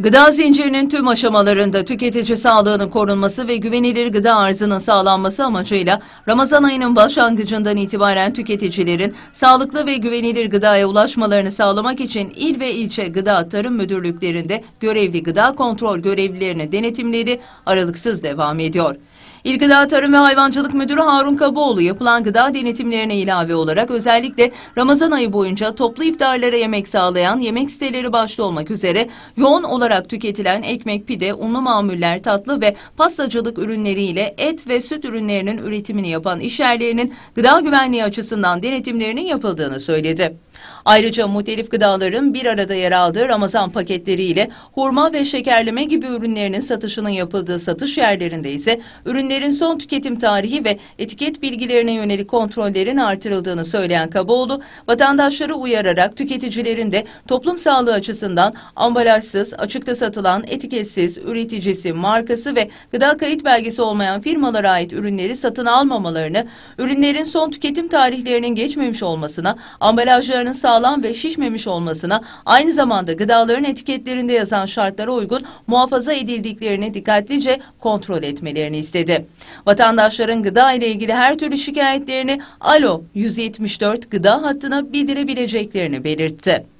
Gıda zincirinin tüm aşamalarında tüketici sağlığının korunması ve güvenilir gıda arzının sağlanması amacıyla Ramazan ayının başlangıcından itibaren tüketicilerin sağlıklı ve güvenilir gıdaya ulaşmalarını sağlamak için il ve ilçe gıda tarım müdürlüklerinde görevli gıda kontrol görevlilerinin denetimleri aralıksız devam ediyor. İl Gıda Tarım ve Hayvancılık Müdürü Harun Kaboğlu yapılan gıda denetimlerine ilave olarak özellikle Ramazan ayı boyunca toplu iftarlara yemek sağlayan yemek siteleri başta olmak üzere yoğun olarak tüketilen ekmek, pide, unlu mamuller, tatlı ve pastacılık ürünleriyle et ve süt ürünlerinin üretimini yapan işyerlerinin gıda güvenliği açısından denetimlerinin yapıldığını söyledi. Ayrıca muhtelif gıdaların bir arada yer aldığı Ramazan paketleriyle hurma ve şekerleme gibi ürünlerinin satışının yapıldığı satış yerlerinde ise ürünlerin son tüketim tarihi ve etiket bilgilerine yönelik kontrollerin artırıldığını söyleyen Kaboğlu, vatandaşları uyararak tüketicilerin de toplum sağlığı açısından ambalajsız, açıkta satılan, etiketsiz, üreticisi, markası ve gıda kayıt belgesi olmayan firmalara ait ürünleri satın almamalarını, ürünlerin son tüketim tarihlerinin geçmemiş olmasına, ambalajlarının sağlam ve şişmemiş olmasına, aynı zamanda gıdaların etiketlerinde yazan şartlara uygun muhafaza edildiklerini dikkatlice kontrol etmelerini istedi. Vatandaşların gıda ile ilgili her türlü şikayetlerini Alo 174 gıda hattına bildirebileceklerini belirtti.